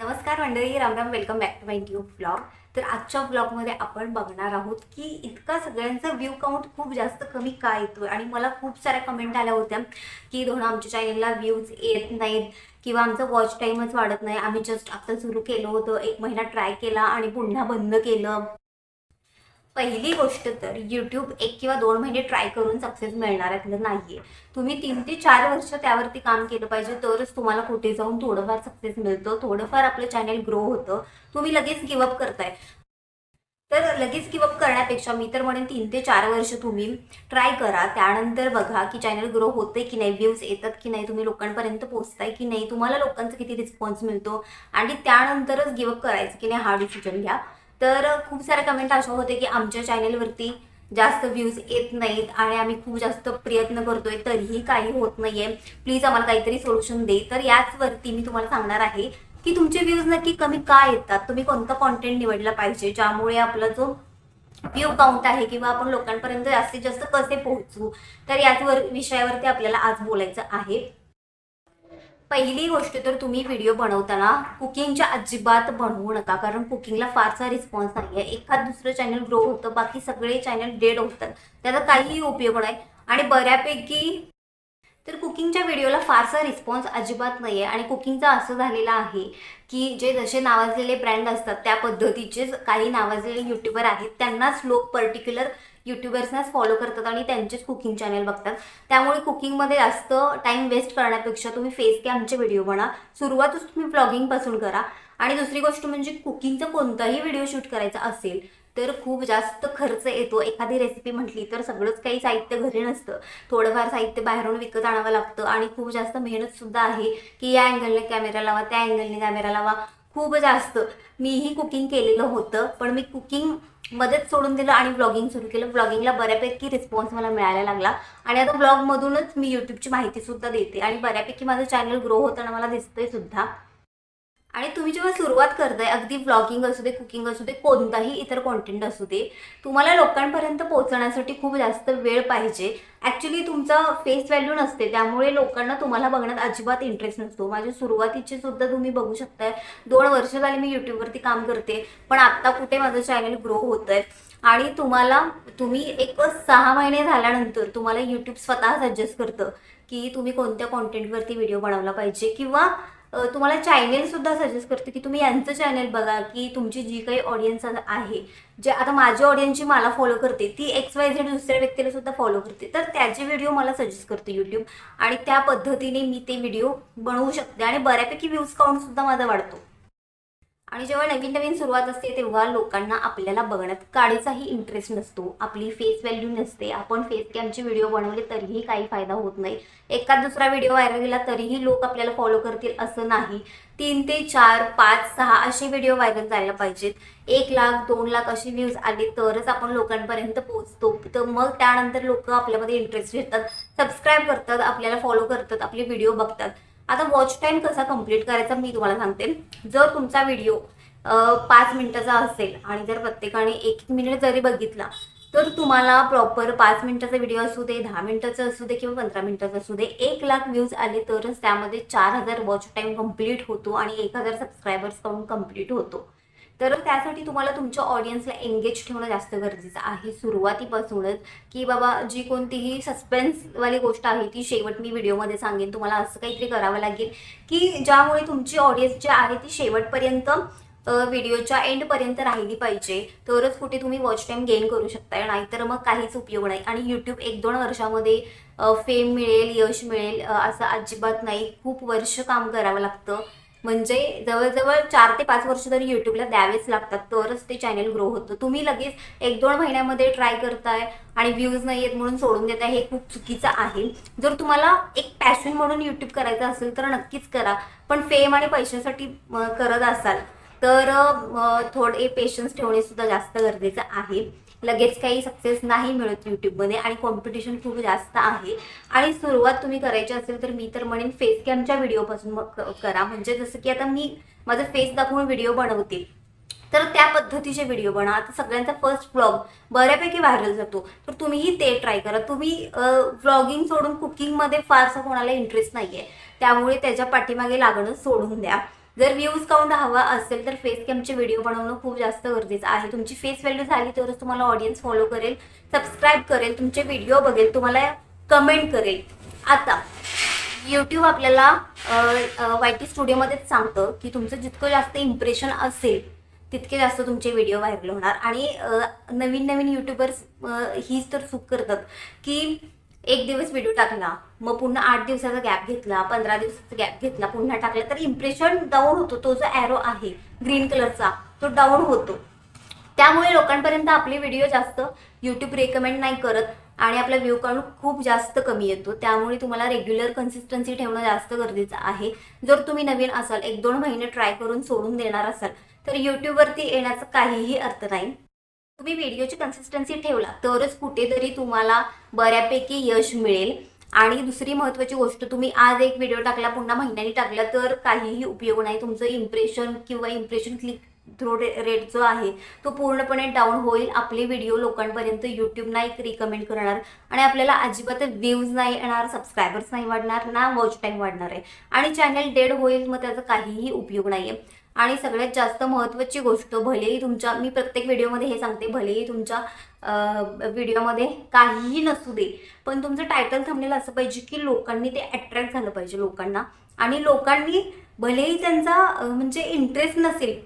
नमस्कार मंडळी रामराम welcome back to my new blog तर आजच्या ब्लॉगमध्ये आपण बघणार आहोत की इतका सगळ्यांचा व्ह्यू काउंट खूप जास्त कमी का येतोय? आणि मला खूप साऱ्या कमेंट आल्या होत्या की दोन आमच्या चॅनलला व्ह्यूज येत नाहीत किंवा आमचं वॉच टाईमच वाढत नाही. आम्ही जस्ट आता सुरू केलं होतं एक महिना ट्राय केला आणि पुन्हा बंद केलं. पहिली गोष्ट तर यूट्यूब एक किंवा दोन महिने ट्राय करून सक्सेस मिळणार मिळणाऱ्यातलं नाहीये. तुम्ही तीन ते चार वर्ष त्यावरती काम केलं पाहिजे तरच तुम्हाला कुठे जाऊन थोडंफार सक्सेस मिळतं थोडंफार आपलं चॅनल ग्रो होतं. तुम्ही लगेच गिवअप करताय. तर लगेच गिवअप करण्यापेक्षा मी तर म्हणेन तीन ते चार वर्ष तुम्ही ट्राय करा. त्यानंतर बघा की चॅनल ग्रो होते की नाही व्ह्यूज येतात की नाही तुम्ही लोकांपर्यंत पोहोचताय की नाही तुम्हाला लोकांचा किती रिस्पॉन्स मिळतो. आणि त्यानंतरच गिवअप करायचं की नाही हा डिसिजन घ्या. तर खूप साऱ्या कमेंट अशा होते की आमच्या चॅनेलवरती जास्त व्ह्यूज येत नाहीत आणि आम्ही खूप जास्त प्रयत्न करतोय तरीही काही होत नाहीये. प्लीज आम्हाला काहीतरी सोल्युशन दे. तर याचवरती मी तुम्हाला सांगणार आहे की तुमचे व्ह्यूज नक्की कमी का येतात? तुम्ही कोणता कॉन्टेंट निवडला पाहिजे? ज्यामुळे आपला जो व्ह्यू काउंट आहे किंवा आपण लोकांपर्यंत जास्तीत जास्त कसे पोहोचू? तर याच विषयावरती आपल्याला आज बोलायचं आहे. पहिली गोष्ट तर तुम्ही व्हिडिओ बनवताना कुकिंगच्या अजिबात बनवू नका कारण कुकिंगला फारसा रिस्पॉन्स नाही आहे एखाद दुसरं चॅनल ग्रो होतं बाकी सगळे चॅनल डेड होतात. त्याचा काहीही उपयोग नाही. आणि बऱ्यापैकी तर कुकिंगच्या व्हिडिओला फारसा रिस्पॉन्स अजिबात नाही आहे आणि कुकिंगचं असं झालेलं आहे की जे जसे नावाजलेले ब्रँड असतात त्या पद्धतीचेच काही नावाजलेले यूट्यूबर आहेत त्यांनाच लोक पर्टिक्युलर युट्यूबर्सनाच फॉलो करतात आणि त्यांचेच कुकिंग चॅनल बघतात. त्यामुळे कुकिंगमध्ये जास्त टाईम वेस्ट करण्यापेक्षा तुम्ही फेस कॅमचे व्हिडिओ बना. सुरुवातच तुम्ही ब्लॉगिंगपासून करा. आणि दुसरी गोष्ट म्हणजे कुकिंगचा कोणताही व्हिडिओ शूट करायचा असेल तर खूप जास्त खर्च येतो. एखादी रेसिपी म्हटली तर सगळंच काही साहित्य घरी नसतं. थोडंफार साहित्य बाहेरून विकत आणावं लागतं आणि खूप जास्त मेहनत सुद्धा आहे की या अँगलने कॅमेरा लावा त्या अँगलने कॅमेरा लावा. खूप जास्त. मीही कुकिंग केलेलं होतं पण मी कुकिंग मध्येच सोडून दिलं आणि ब्लॉगिंग सुरू केलं. ब्लॉगिंगला बऱ्यापैकी रिस्पॉन्स मला मिळायला लागला. आणि आता ब्लॉगमधूनच मी यूट्यूबची माहिती सुद्धा देते. आणि बऱ्यापैकी माझं चॅनल ग्रो होताना मला दिसतंय सुद्धा. आणि तुम्ही जेव्हा सुरुवात करताय अगदी ब्लॉगिंग असू दे कुकिंग असू दे कोणताही इतर कॉन्टेंट असू दे तुम्हाला लोकांपर्यंत पोहोचण्यासाठी खूप जास्त वेळ पाहिजे. ॲक्च्युली तुमचा फेस व्हॅल्यू नसते त्यामुळे लोकांना तुम्हाला बघण्यात अजिबात इंटरेस्ट नसतो. माझ्या सुरुवातीचे सुद्धा तुम्ही बघू शकताय. दोन वर्ष झाली मी यूट्यूबवरती काम करते पण आत्ता कुठे माझं चॅनल ग्रो होत आहे आणि तुम्हाला तुम्ही एक सहा महिने झाल्यानंतर तुम्हाला यूट्यूब स्वतः सजेस्ट करतं की तुम्ही कोणत्या कॉन्टेंटवरती व्हिडिओ बनवला पाहिजे किंवा तुम्हाला चॅनेलसुद्धा सजेस्ट करते की तुम्ही यांचं चॅनेल बघा की तुमची जी काही ऑडियन्स आहे जे आता माझी ऑडियन्स जी मला फॉलो करते ती एक्स वाय झेड दुसऱ्या व्यक्तीला सुद्धा फॉलो करते. तर त्याचे व्हिडिओ मला सजेस्ट करते यूट्यूब आणि त्या पद्धतीने मी ते व्हिडिओ बनवू शकते. आणि बऱ्यापैकी व्ह्यूज काउंटसुद्धा माझा वाढतो. आणि जेव्हा नवीन नवीन सुरुवात असते तेव्हा लोकांना आपल्याला बघण्यात काडीचाही इंटरेस्ट नसतो. आपली फेस व्हॅल्यू नसते. आपण फेस कॅमचे व्हिडिओ बनवले तरीही काही फायदा होत नाही. एखाद दुसरा व्हिडिओ व्हायरल गेला तरीही लोक आपल्याला फॉलो करतील असं नाही. तीन ते चार पाच सहा असे व्हिडिओ व्हायरल जायला पाहिजेत. एक लाख दोन लाख असे व्ह्यूज आले तरच आपण लोकांपर्यंत पोहोचतो. तर मग त्यानंतर लोक आपल्यामध्ये इंटरेस्ट घेतात सबस्क्राईब करतात आपल्याला फॉलो करतात आपले व्हिडिओ बघतात. आता वॉच टाईम कसा कंप्लीट करायचा मी तुम्हाला सांगते. जर तुमचा व्हिडिओ पाच मिनिटाचा असेल आणि जर प्रत्येकाने एक एक मिनिट जरी बघितला तर तुम्हाला प्रॉपर पाच मिनिटाचा व्हिडिओ असू दे दहा मिनिटाचा असू दे किंवा पंधरा मिनिटाचा असू दे एक लाख व्ह्यूज आले तरच त्यामध्ये चार हजार वॉच टाईम कंप्लीट होतो आणि एक हजार सबस्क्रायबर्स करून कंप्लीट होतो. तर त्यासाठी तुम्हाला तुमच्या ऑडियन्सला एंगेज ठेवणं जास्त गरजेचं आहे. सुरुवातीपासूनच की बाबा जी कोणतीही सस्पेन्सवाली गोष्ट आहे ती शेवट मी व्हिडिओमध्ये सांगेन. तुम्हाला असं काहीतरी करावं लागेल की ज्यामुळे तुमची ऑडियन्स जी आहे ती शेवटपर्यंत व्हिडिओच्या एंडपर्यंत राहिली पाहिजे. तरच कुठे तुम्ही वॉच टाईम गेन करू शकताय. नाहीतर मग काहीच उपयोग नाही. आणि यूट्यूब एक दोन वर्षामध्ये फेम मिळेल यश मिळेल असं अजिबात नाही. खूप वर्ष काम करावं लागतं. म्हणजे जवळजवळ चार ते पाच वर्ष तरी यूट्यूबला द्यावेच लागतात. तरच ते चॅनेल ग्रो होतं. तुम्ही लगेच एक दोन महिन्यामध्ये ट्राय करताय आणि व्ह्यूज नाही आहेत म्हणून सोडून देताय हे खूप चुकीचं आहे. जर तुम्हाला एक पॅशन म्हणून यूट्यूब करायचं असेल तर नक्कीच करा. पण फेम आणि पैशासाठी करत असाल तर थोडे पेशन्स ठेवणे सुद्धा जास्त गरजेचं आहे. लगेच काही सक्सेस नाही मिळत यूट्यूबमध्ये आणि कॉम्पिटिशन खूप जास्त आहे. आणि सुरुवात तुम्ही करायची असेल तर मी तर म्हणेन फेस कॅमच्या व्हिडिओपासून करा. म्हणजे जसं की आता मी माझं फेस दाखवून व्हिडिओ बनवते. तर त्या पद्धतीचे व्हिडिओ बनवा. आता सगळ्यांचा फर्स्ट व्लॉग बऱ्यापैकी व्हायरल जातो. तर तुम्हीही ते ट्राय करा. तुम्ही व्लॉगिंग सोडून कुकिंगमध्ये फारसा कोणाला इंटरेस्ट नाही आहे त्यामुळे त्याच्या पाठीमागे लागणं सोडून द्या. जर व्ह्यूज काउंट हवा असेल तर फेस कॅमचे व्हिडिओ बनवणं खूप जास्त गरजेचं आहे. तुमची फेस व्हॅल्यू झाली तरच तुम्हाला ऑडियन्स फॉलो करेल सबस्क्राईब करेल तुमचे व्हिडिओ बघेल तुम्हाला कमेंट करेल. आता यूट्यूब आपल्याला वाय टी स्टुडिओमध्येच सांगतं की तुमचं जितकं जास्त इम्प्रेशन असेल तितके जास्त तुमचे व्हिडिओ व्हायरल होणार. आणि नवीन नवीन यूट्यूबर्स हीच तर चूक करतात की एक दिवस व्हिडिओ टाकला. मग पुन्हा आठ दिवसाचा गॅप घेतला पंधरा दिवसाचा गॅप घेतला पुन्हा टाकला. तर इम्प्रेशन डाऊन होतो. तो जो ॲरो आहे ग्रीन कलरचा तो डाऊन होतो. त्यामुळे लोकांपर्यंत आपले व्हिडिओ जास्त यूट्यूब रेकमेंड नाही करत आणि आपला व्ह्यू काउंट खूप जास्त कमी येतो. त्यामुळे तुम्हाला रेग्युलर कन्सिस्टन्सी ठेवणं जास्त गरजेचं आहे. जर तुम्ही नवीन असाल एक दोन महिने ट्राय करून सोडून देणार असाल तर यूट्यूबवरती येण्याचा काहीही अर्थ नाही. तुम्ही व्हिडिओची कन्सिस्टन्सी ठेवला तरच कुठेतरी तुम्हाला बऱ्यापैकी यश मिळेल. आणि दुसरी महत्त्वाची गोष्ट तुम्ही आज एक व्हिडिओ टाकला पुन्हा महिन्यानी टाकला तर काहीही उपयोग नाही. तुमचं इम्प्रेशन किंवा इम्प्रेशन क्लिक थ्रो रेट जो आहे तो पूर्णपणे डाऊन होईल. आपले व्हिडिओ लोकांपर्यंत यूट्यूब नाही रिकमेंड करणार. आणि आपल्याला अजिबात व्ह्यूज नाही येणार सबस्क्रायबर्स नाही वाढणार ना वॉच टाईम वाढणार आहे. आणि चॅनल डेड होईल मग त्याचा काहीही उपयोग नाही आहे आणि सगळ्यात जास्त महत्त्वाची गोष्ट भलेही तुमच्या मी प्रत्येक व्हिडिओमध्ये हे सांगते भलेही तुमच्या व्हिडिओमध्ये काहीही नसू दे पण तुमचं टायटल थांबलेलं असं पाहिजे की लोकांनी ते अट्रॅक्ट झालं पाहिजे लोकांना. आणि लोकांनी भलेही त्यांचा म्हणजे इंटरेस्ट नसेल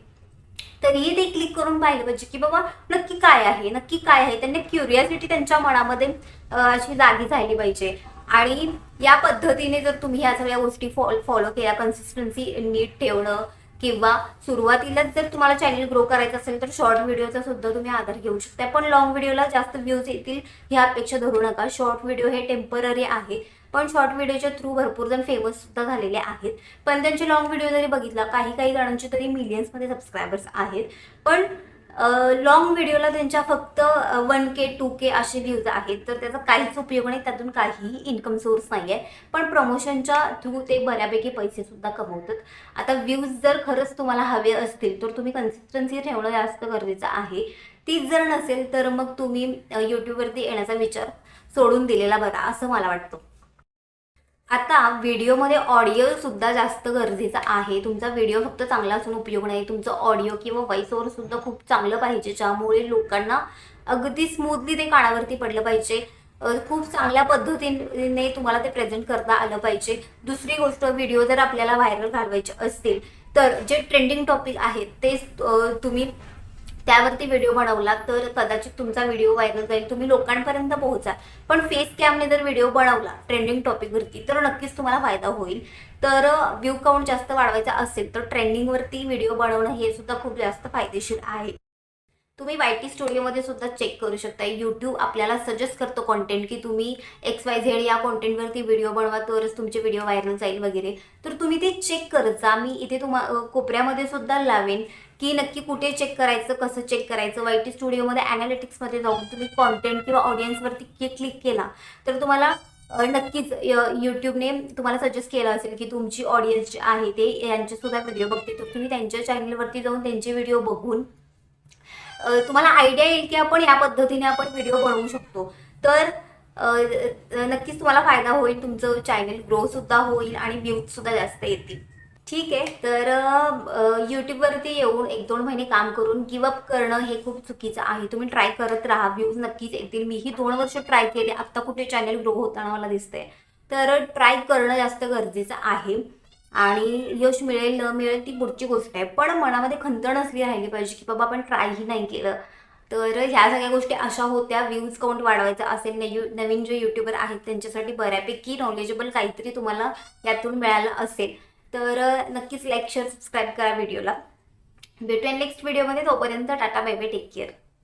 तरीही ते क्लिक करून पाहिलं पाहिजे की बाबा नक्की काय आहे नक्की काय आहे. त्यांनी क्युरियासिटी त्यांच्या मनामध्ये अशी जागी झाली पाहिजे. आणि या पद्धतीने जर तुम्ही ह्या सगळ्या गोष्टी फॉलो फॉलो केल्या कन्सिस्टन्सी नीट ठेवणं किंवा सुरुवातीलाच जर तुम्हाला चॅनल ग्रो करायचं असेल तर शॉर्ट व्हिडिओचा सुद्धा तुम्ही आधार घेऊ शकता पण लॉंग व्हिडिओला जास्त व्ह्यूज येतील ह्या अपेक्षा धरू नका. शॉर्ट व्हिडिओ हे टेंपररी आहे. पण शॉर्ट व्हिडिओच्या थ्रू भरपूर जण फेमस सुद्धा झालेले आहेत. पण त्यांचे लॉंग व्हिडिओ जरी बघितला काही काही जणांचे तरी मिलियन्समध्ये सबस्क्रायबर्स आहेत. पण लॉंग व्हिडिओला त्यांच्या फक्त वन के टू के असे व्ह्यूज आहेत. तर त्याचा काहीच उपयोग नाही. त्यातून काहीही इन्कम सोर्स नाही आहे पण प्रमोशनच्या थ्रू ते बऱ्यापैकी पैसेसुद्धा कमवतात. आता व्ह्यूज जर खरंच तुम्हाला हवे असतील तर तुम्ही कन्सिस्टन्सी ठेवणं जास्त गरजेचं आहे. तीच जर नसेल तर मग तुम्ही यूट्यूबवरती येण्याचा विचार सोडून दिलेला बरा असं मला वाटतं. आता व्हिडिओमध्ये ऑडिओसुद्धा जास्त गरजेचा आहे. तुमचा व्हिडिओ फक्त चांगला असून उपयोग नाही. तुमचं ऑडिओ किंवा व्हॉइस ओव्हरसुद्धा खूप चांगलं पाहिजे. ज्यामुळे लोकांना अगदी स्मूथली ते कानावरती पडलं पाहिजे. खूप चांगल्या पद्धतीने तुम्हाला ते प्रेझेंट करता आलं पाहिजे. दुसरी गोष्ट व्हिडिओ जर आपल्याला व्हायरल घालवायचे असतील तर जे ट्रेंडिंग टॉपिक आहेत ते तुम्ही त्यावरती व्हिडिओ बनवला तर कदाचित तुमचा व्हिडिओ व्हायरल जाईल. तुम्ही लोकांपर्यंत पोहोचा. पण फेस कॅमने जर व्हिडिओ बनवला ट्रेंडिंग टॉपिकवरती तर नक्कीच तुम्हाला फायदा होईल. तर व्ह्यू काउंट जास्त वाढवायचा असेल तर ट्रेंडिंगवरती व्हिडिओ बनवणं हे सुद्धा खूप जास्त फायदेशीर आहे. तुम्ही वाय टी स्टुडिओमध्ये सुद्धा चेक करू शकता. यूट्यूब आपल्याला सजेस्ट करतो कॉन्टेंट की तुम्ही एक्स वाय झेड या कॉन्टेंटवरती व्हिडिओ बनवा तरच तुमचे व्हिडिओ व्हायरल जाईल वगैरे. तर तुम्ही ते चेक करत जा. मी इथे तुम्हा कोपऱ्यामध्ये सुद्धा लावेन की नक्की कुठे चेक करायचं कसं चेक करायचं. वाय टी स्टुडिओमध्ये ॲनालिटिक्समध्ये जाऊन तुम्ही कॉन्टेंट किंवा ऑडियन्सवरती क्लिक केला तर तुम्हाला नक्कीच यूट्यूबने तुम्हाला सजेस्ट केलं असेल की तुमची ऑडियन्स जे आहे ते यांचेसुद्धा व्हिडिओ बघते तर तुम्ही त्यांच्या चॅनलवरती जाऊन त्यांचे व्हिडिओ बघून तुम्हाला आयडिया येईल की आपण या पद्धतीने आपण व्हिडिओ बनवू शकतो. तर नक्कीच तुम्हाला फायदा होईल तुमचं चॅनल ग्रो सुद्धा होईल आणि व्ह्यूजसुद्धा जास्त येतील. ठीक आहे? तर यूट्यूबवरती येऊन एक दोन महिने काम करून गिवअप करणं हे खूप चुकीचं आहे. तुम्ही ट्राय करत राहा. व्ह्यूज नक्कीच येतील. मीही दोन वर्ष ट्राय केले. आत्ता कुठे चॅनल ग्रो होताना मला दिसतंय. तर ट्राय करणं जास्त गरजेचं आहे. आणि यश मिळेल न मिळेल ती पुढची गोष्ट आहे. पण मनामध्ये खंत नसली राहिली पाहिजे की बाबा आपण ट्रायही नाही केलं. तर ह्या सगळ्या गोष्टी अशा होत्या व्ह्यूज काउंट वाढवायचा असेल न नवीन जे युट्यूबर आहेत त्यांच्यासाठी बऱ्यापैकी नॉलेजेबल काहीतरी तुम्हाला यातून मिळालं असेल. तर नक्कीच लाईक शेअर सबस्क्राईब करा व्हिडिओला. भेटूया नेक्स्ट व्हिडिओमध्ये तोपर्यंत tata bye bye take care